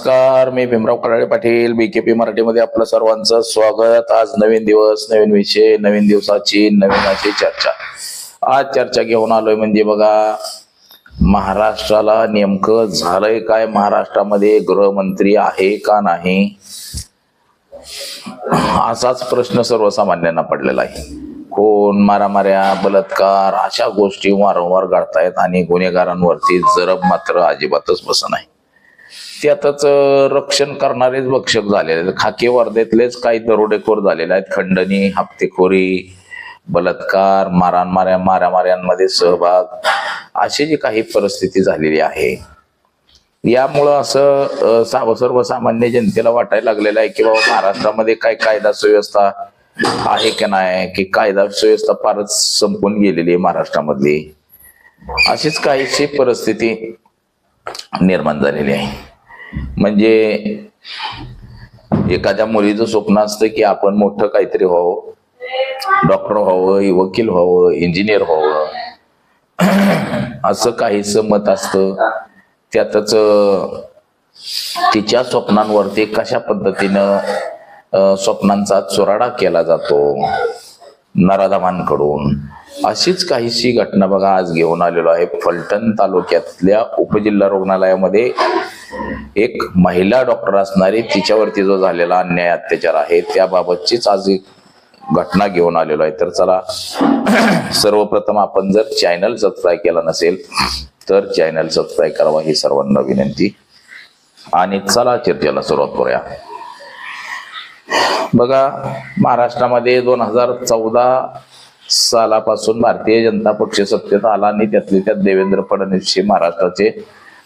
नमस्कार मी भीमराव कराळे पाटील बीकेपी मराठीमध्ये आपलं सर्वांचं स्वागत. आज नवीन दिवस नवीन विषय नवीन दिवसाची नवीन अशी चर्चा. आज चर्चा घेऊन आलोय म्हणजे बघा महाराष्ट्राला नेमकं झालंय काय? महाराष्ट्रामध्ये गृहमंत्री आहे का नाही? असाच प्रश्न सर्वसामान्यांना पडलेला आहे. खून मारामाऱ्या बलात्कार अशा गोष्टी वारंवार घडतायत आणि गुन्हेगारांवरती जरब मात्र अजिबातच बसत नाही. त्यातच रक्षण करणारेच भक्षक झालेले आहेत. खाके वर्धेतलेच काही दरोडेखोर झालेले आहेत. खंडणी हप्तेखोरी बलात्कार मारामाऱ्या माऱ्या सहभाग अशी जी काही परिस्थिती झालेली आहे. यामुळं असं साव सर्वसामान्य जनतेला वाटायला लागलेलं आहे की बाबा महाराष्ट्रामध्ये काय कायदा सुव्यवस्था आहे की नाही? की कायदा सुव्यवस्था फारच संपून गेलेली आहे महाराष्ट्रामधली. अशीच काहीशी परिस्थिती निर्माण झालेली आहे. म्हणजे एखाद्या मुलीचं स्वप्न असतं की आपण मोठं काहीतरी व्हावं. डॉक्टर व्हावं वकील व्हावं इंजिनियर व्हावं. असं काहीच मत असतं. त्यातच तिच्या स्वप्नांवरती कशा पद्धतीनं स्वप्नांचा चुराडा केला जातो नराधमांकडून. अशीच काहीशी घटना बघा आज घेऊन आलेलो आहे फलटण तालुक्यातल्या उपजिल्हा रुग्णालयामध्ये. एक महिला डॉक्टर असणारी तिच्यावरती जो झालेला अन्याय अत्याचार आहे त्याबाबतचीच आज एक घटना घेऊन आलेलो आहे. तर चला सर्वप्रथम आपण जर चॅनल सबस्क्राईब केला नसेल तर चॅनल सबस्क्राईब करावा ही सर्वांना विनंती. आणि चला चर्चेला सुरुवात करूया. बघा महाराष्ट्रामध्ये दोन हजार चौदा सालापासून भारतीय जनता पक्ष सत्तेत आला आणि त्यातले त्यात देवेंद्र फडणवीस हे महाराष्ट्राचे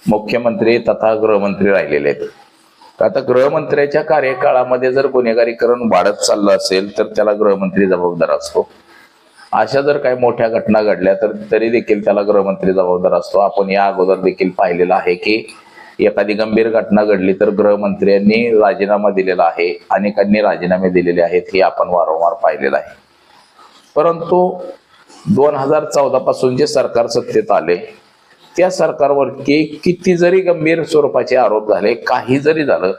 मुख्यमंत्री तथा गृहमंत्री राहिलेले आहेत. आता गृहमंत्र्याच्या कार्यकाळामध्ये जर गुन्हेगारीकरण वाढत चाललं असेल तर त्याला गृहमंत्री जबाबदार असतो. अशा जर काही मोठ्या घटना घडल्या तर तरी देखील त्याला गृहमंत्री जबाबदार असतो. आपण या अगोदर देखील पाहिलेलं आहे की एखादी गंभीर घटना घडली तर गृहमंत्र्यांनी राजीनामा दिलेला आहे. अनेकांनी राजीनामे दिलेले आहेत हे आपण वारंवार पाहिलेलं आहे. परंतु दोन हजार चौदा पासून जे सरकार सत्तेत आले त्या सरकारवरती किती जरी गंभीर स्वरूपाचे आरोप झाले काही जरी झालं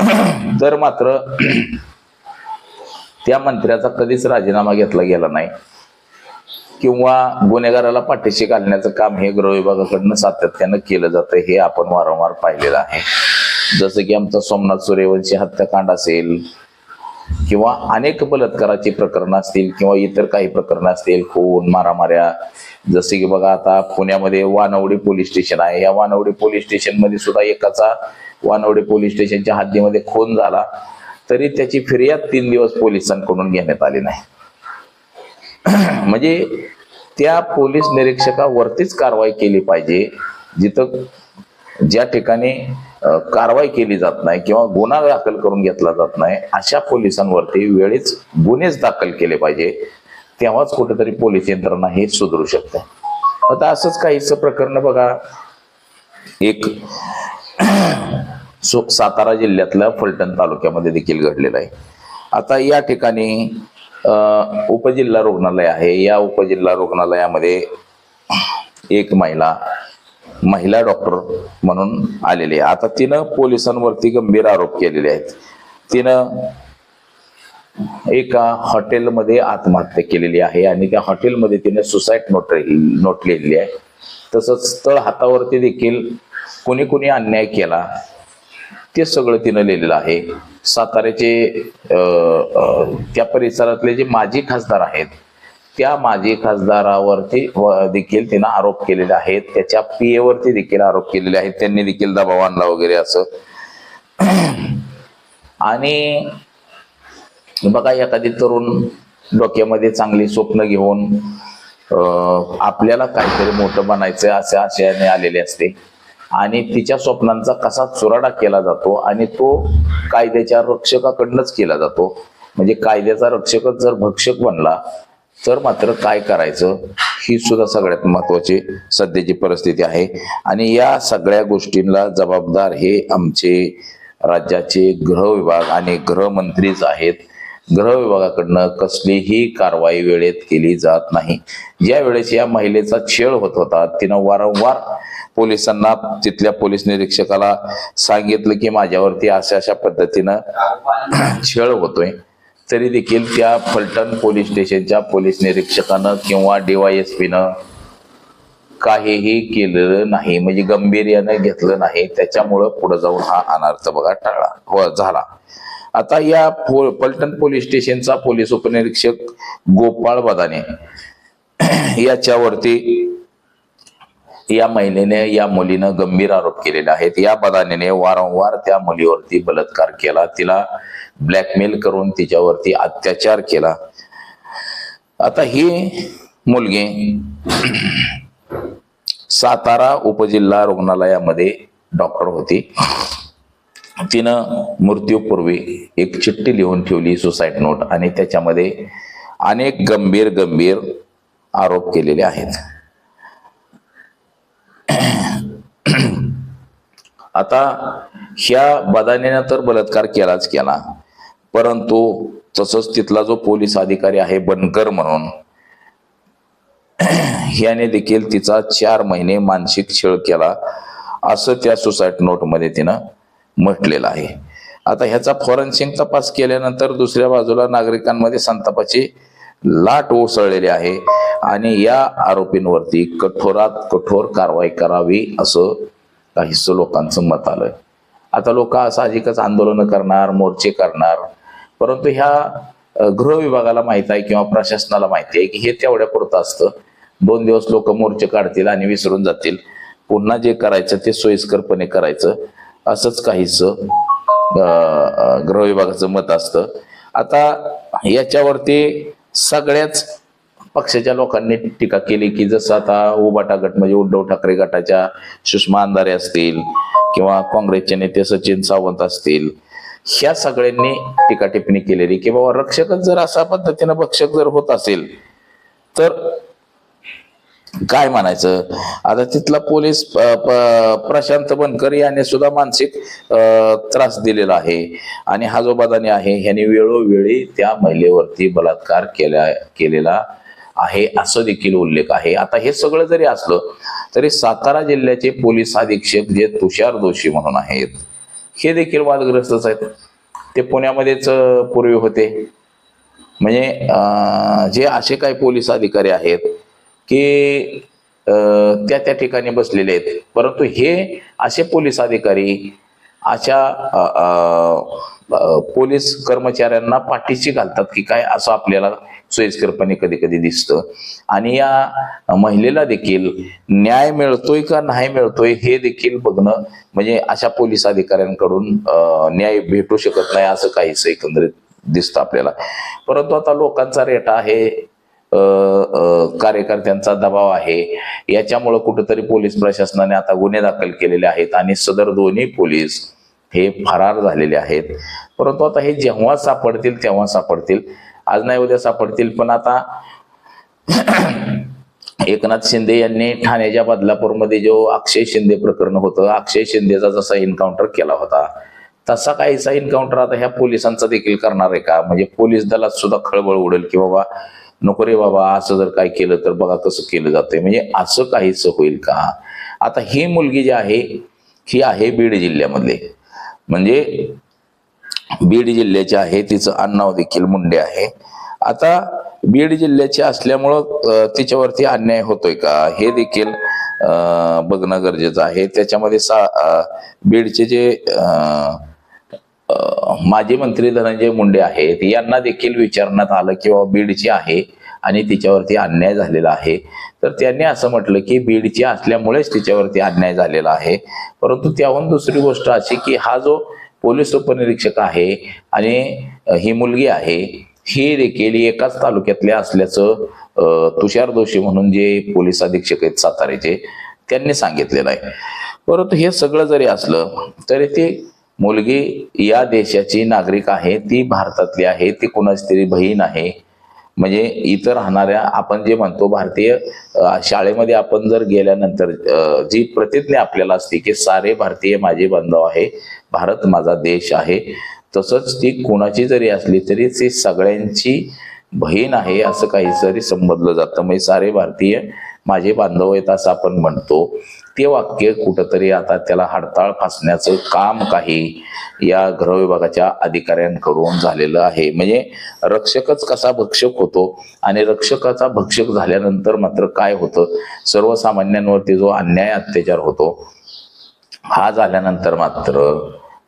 तर मात्र त्या मंत्र्याचा कधीच राजीनामा घेतला गेला नाही. किंवा गुन्हेगाराला पाठीशी घालण्याचं काम हे गृह विभागाकडनं सातत्यानं केलं जातं हे आपण वारंवार पाहिलेलं आहे. जसं की आमचा सोमनाथ सूर्यवंशी हत्याकांड असेल किंवा अनेक बलात्काराची प्रकरणं असतील किंवा इतर काही प्रकरणं असतील खून मारामाऱ्या जसे की बघा आता पुण्यामध्ये वानवडी पोलीस स्टेशन आहे. या वानवडी पोलीस स्टेशनमध्ये सुद्धा एकाचा वानवडी पोलीस स्टेशनच्या हद्दीमध्ये खून झाला. तरी त्याची फिर्याद तीन दिवस पोलिसांकडून घेण्यात आली नाही. म्हणजे त्या पोलीस निरीक्षकावरतीच कारवाई केली पाहिजे. जिथं ज्या ठिकाणी कारवाई केली जात नाही किंवा गुन्हा दाखल करून घेतला जात नाही अशा पोलिसांवरती वेळीच गुन्हेच दाखल केले पाहिजे. तेव्हाच कुठेतरी पोलीस यंत्रणा हे सुधरू शकते. आता असंच काहीच प्रकरण बघा. एक सातारा जिल्ह्यातल्या फलटण तालुक्यामध्ये देखील घडलेलं आहे. आता या ठिकाणी उपजिल्हा रुग्णालय आहे. या उपजिल्हा रुग्णालयामध्ये एक महिला महिला डॉक्टर म्हणून आलेली आहे. आता तिनं पोलिसांवरती गंभीर आरोप केलेले आहेत. तिनं एका हॉटेलमध्ये आत्महत्या केलेली आहे आणि त्या हॉटेलमध्ये तिने सुसाईड नोट नोट लिहिलेली आहे. तसंच तळ हातावरती देखील कोणी कोणी अन्याय केला ते सगळं तिनं लिहिलेलं आहे. साताऱ्याचे त्या परिसरातले जे माजी खासदार आहेत त्या माजी खासदारावरती देखील तिनं आरोप केलेले आहेत. त्याच्या पीएवरती देखील आरोप केलेले आहेत. त्यांनी देखील दबाव आणला वगैरे असं. आणि बघा एखादी तरुण डोक्यामध्ये चांगली स्वप्न घेऊन आपल्याला काहीतरी मोठं बनायचं असे आशयाने आलेले असते. आणि तिच्या स्वप्नांचा कसा चुराडा केला जातो आणि तो कायद्याच्या रक्षकाकडनंच केला जातो. म्हणजे कायद्याचा रक्षकच जर भक्षक बनला तर मात्र काय करायचं? ही सुद्धा सगळ्यात महत्वाची सध्याची परिस्थिती आहे. आणि या सगळ्या गोष्टींना जबाबदार हे आमचे राज्याचे गृह विभाग आणि गृहमंत्रीच आहेत. गृह विभागाकडनं कसलीही कारवाई वेळेत केली जात नाही. ज्या वेळेस या महिलेचा छेळ होत होता. तिनं वारंवार पोलिसांना तिथल्या पोलीस निरीक्षकाला सांगितलं की माझ्यावरती अशा अशा पद्धतीनं छेळ होतोय. तरी देखील त्या फलटण पोलीस स्टेशनच्या पोलीस निरीक्षकानं किंवा डीवायएसपीनं काहीही केलेलं नाही. म्हणजे गंभीर्यानं घेतलं नाही. त्याच्यामुळं पुढे जाऊन हा अनर्थ बघा टाळला हो झाला. आता या पो पलटण पोलीस स्टेशनचा पोलीस उपनिरीक्षक गोपाळ बदाने. याच्यावरती या महिलेने या मुलीनं गंभीर आरोप केलेले आहेत. या बदानेने वारंवार त्या मुलीवरती बलात्कार केला. तिला ब्लॅकमेल करून तिच्यावरती अत्याचार केला. आता ही मुलगी सातारा उपजिल्हा रुग्णालयामध्ये डॉक्टर होती. तिनं मृत्यूपूर्वी एक चिठ्ठी लिहून ठेवली सुसाईड नोट आणि त्याच्यामध्ये अनेक गंभीर गंभीर आरोप केलेले आहेत. आता ह्या बदानेनं तर बलात्कार केलाच केला परंतु तसंच तिथला जो पोलीस अधिकारी आहे बनकर म्हणून ह्याने देखील तिचा चार महिने मानसिक छळ केला असं त्या सुसाईड नोटमध्ये तिनं म्हटलेलं आहे. आता ह्याचा फॉरेन्सिक तपास केल्यानंतर दुसऱ्या बाजूला नागरिकांमध्ये संतापाची लाट ओसळलेली आहे आणि या आरोपींवरती कठोरात कठोर कारवाई करावी असं काहीच लोकांचं मत आलंय. आता लोक साहजिकच आंदोलन करणार मोर्चे करणार परंतु ह्या गृहविभागाला गृह विभागाला माहीत आहे किंवा प्रशासनाला माहिती आहे की हे तेवढ्या पुरतं असतं. दोन दिवस लोक मोर्चे काढतील आणि विसरून जातील. पुन्हा जे करायचं ते सोयीस्करपणे करायचं. असंच काहीच गृह विभागाचं मत असतं. आता याच्यावरती सगळ्याच पक्षाच्या लोकांनी टीका केली की जसं आता उबाटा गट म्हणजे उद्धव ठाकरे गटाच्या सुषमा अंधारे असतील किंवा काँग्रेसचे नेते सचिन सावंत असतील ह्या सगळ्यांनी टीका टिप्पणी केलेली की बाबा रक्षकच जर अशा पद्धतीनं भक्षक जर होत असेल तर काय म्हणायचं? आता तिथला पोलीस प्रशांत बनकर याने सुद्धा मानसिक त्रास दिलेला आहे. आणि हा जो बदाने आहे ह्याने वेळोवेळी त्या महिलेवरती बलात्कार केला केलेला आहे असं देखील उल्लेख आहे. आता हे सगळं जरी असलं तरी सातारा जिल्ह्याचे पोलीस अधीक्षक जे तुषार दोषी म्हणून आहेत हे देखील वादग्रस्तच आहेत. ते पुण्यामध्येच पूर्वी होते. म्हणजे जे असे काही पोलीस अधिकारी आहेत की त्या त्या ठिकाणी बसलेले आहेत. परंतु हे असे पोलीस अधिकारी अशा पोलीस कर्मचाऱ्यांना पाठीशी घालतात की काय असं आपल्याला सोयीस्करपणे कधी कधी दिसतं. आणि या महिलेला देखील न्याय मिळतोय का नाही मिळतोय हे देखील बघणं म्हणजे अशा पोलीस अधिकाऱ्यांकडून न्याय भेटू शकत नाही असं काहीच एकंदरीत दिसतं आपल्याला. परंतु आता लोकांचा रेटा आहे कार्यकर्त्यांचा दबाव आहे. याच्यामुळं कुठंतरी पोलीस प्रशासनाने आता गुन्हे दाखल केलेले आहेत आणि सदर दोन्ही पोलीस हे फरार झालेले आहेत. परंतु आता हे जेव्हा सापडतील तेव्हा सापडतील. आज नाही उद्या सापडतील. पण आता एकनाथ शिंदे यांनी ठाण्याच्या बदलापूरमध्ये जो अक्षय शिंदे प्रकरण होतं अक्षय शिंदेचा जसा एन्काउंटर केला होता तसा काहीसा एन्काउंटर आता ह्या पोलिसांचा देखील करणार आहे का? म्हणजे पोलीस दलात सुद्धा खळबळ उडेल की बाबा नको रे बाबा असं जर काय केलं तर बघा कसं केलं जातंय. म्हणजे असं काहीच होईल का? आता ही मुलगी जी आहे ही आहे बीड जिल्ह्यामधले. म्हणजे बीड जिल्ह्याची आहे तिचं आडनाव देखील मुंडे आहे. आता बीड जिल्ह्याची असल्यामुळं तिच्यावरती अन्याय होतोय का? हे देखील बघणं गरजेचं आहे. त्याच्यामध्ये सा बीडचे जे अं, माजी मंत्री धनंजय मुंडे आहेत यांना देखील विचारण्यात आलं की बाबा बीडची आहे आणि तिच्यावरती अन्याय झालेला आहे. तर त्यांनी असं म्हटलं की बीडची असल्यामुळेच तिच्यावरती अन्याय झालेला आहे. परंतु त्याहून दुसरी गोष्ट अशी की हा जो पोलीस उपनिरीक्षक आहे आणि ही मुलगी आहे ही देखील एकाच तालुक्यातल्या असल्याचं तुषार दोषी म्हणून जे पोलीस अधीक्षक आहेत साताऱ्याचे त्यांनी सांगितलेलं आहे. परंतु हे सगळं जरी असलं तरी ते मुलगी या देशाची नागरिक आहे ती भारतातली आहे ती कोणाची तरी बहीण आहे. म्हणजे इथं राहणाऱ्या आपण जे म्हणतो भारतीय शाळेमध्ये आपण जर गेल्यानंतर जी प्रतिज्ञा आपल्याला असते की सारे भारतीय माझे बांधव आहे भारत माझा देश आहे तसंच ती कोणाची जरी असली तरी ती सगळ्यांची बहीण आहे असं काहीतरी संबोधलं जातं. म्हणजे सारे भारतीय माझे बांधव आहेत असं आपण म्हणतो. ते वाक्य कुठंतरी आता त्याला हडताळ फासण्याचं काम काही या गृहविभागाच्या अधिकाऱ्यांकडून झालेलं आहे. म्हणजे रक्षकच कसा भक्षक होतो आणि रक्षकाचा भक्षक झाल्यानंतर मात्र काय होतं? सर्वसामान्यांवरती जो अन्याय अत्याचार होतो हा झाल्यानंतर मात्र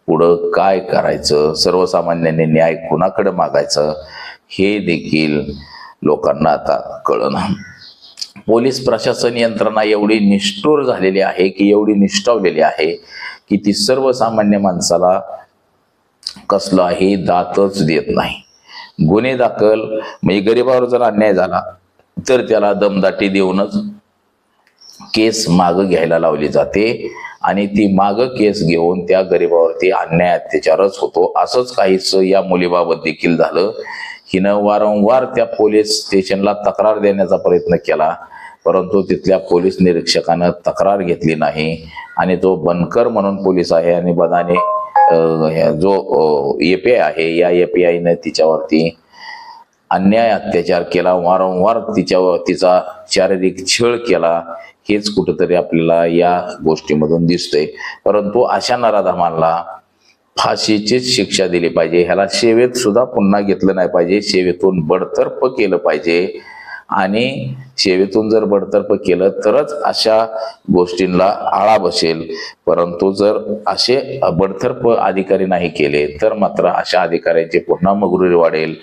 पुढं काय करायचं? सर्वसामान्यांनी न्याय कुणाकडे मागायचं? हे देखील लोकांना आता कळना पोलीस प्रशासन यंत्रणा एवढी निष्ठुर झालेली आहे की एवढी निष्ठावलेली आहे की ती सर्वसामान्य माणसाला कसलाही दातच देत नाही. गुन्हे दाखल म्हणजे गरिबावर जर अन्याय झाला तर त्याला दमदाटी देऊनच केस माग घ्यायला लावली जाते आणि ती माग केस घेऊन त्या गरिबावरती अन्याय अत्याचारच होतो. असंच काहीच या मुलीबाबत देखील झालं. हिनं वारंवार त्या पोलीस स्टेशनला तक्रार देण्याचा प्रयत्न केला. परंतु तिथल्या पोलीस निरीक्षकानं तक्रार घेतली नाही आणि तो बनकर म्हणून पोलीस आहे आणि बदाने जो एपीआय आहे या एपीआयने तिच्यावरती अन्याय अत्याचार केला वारंवार तिच्यावर तिचा शारीरिक छळ केला हेच कुठंतरी आपल्याला या गोष्टीमधून दिसतंय. परंतु अशा नराधमांना फाशीचीच शिक्षा दिली पाहिजे. ह्याला सेवेत सुद्धा पुन्हा घेतलं नाही पाहिजे. सेवेतून बडतर्फ केलं पाहिजे. आणि सेवेतून जर बडतर्फ केलं तरच अशा गोष्टींना आळा बसेल. परंतु जर असे बडतर्फ अधिकारी नाही केले तर मात्र अशा अधिकाऱ्यांची पुन्हा मगरुरी वाढेल.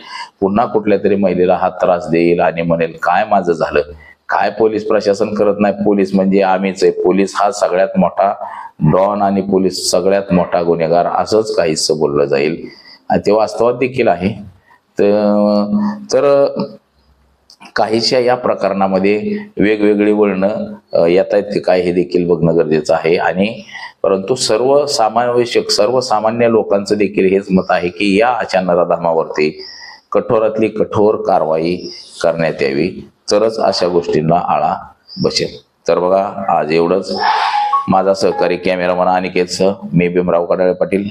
पुन्हा कुठल्या तरी महिलेला हा त्रास देईल आणि म्हणेल काय माझं झालं? काय पोलीस प्रशासन करत नाही? पोलीस म्हणजे आम्हीच आहे. पोलीस हा सगळ्यात मोठा डॉन आणि पोलीस सगळ्यात मोठा गुन्हेगार असंच काहीच बोललं जाईल. आणि ते वास्तवात देखील आहे. तर तर काहीशा या प्रकरणामध्ये वेगवेगळी वळणं येत आहेत की काय हे देखील बघणं गरजेचं आहे. आणि परंतु सर्व समावेशक सर्वसामान्य लोकांचं देखील हेच मत आहे की या अशा धामावरती कठोरातली कठोर कारवाई करण्यात यावी. तरच अशा गोष्टींना आळा बसेल. तर बघा आज एवढंच. माझा सहकारी कॅमेरामन केच मी भीमराव कडाळे पाटील.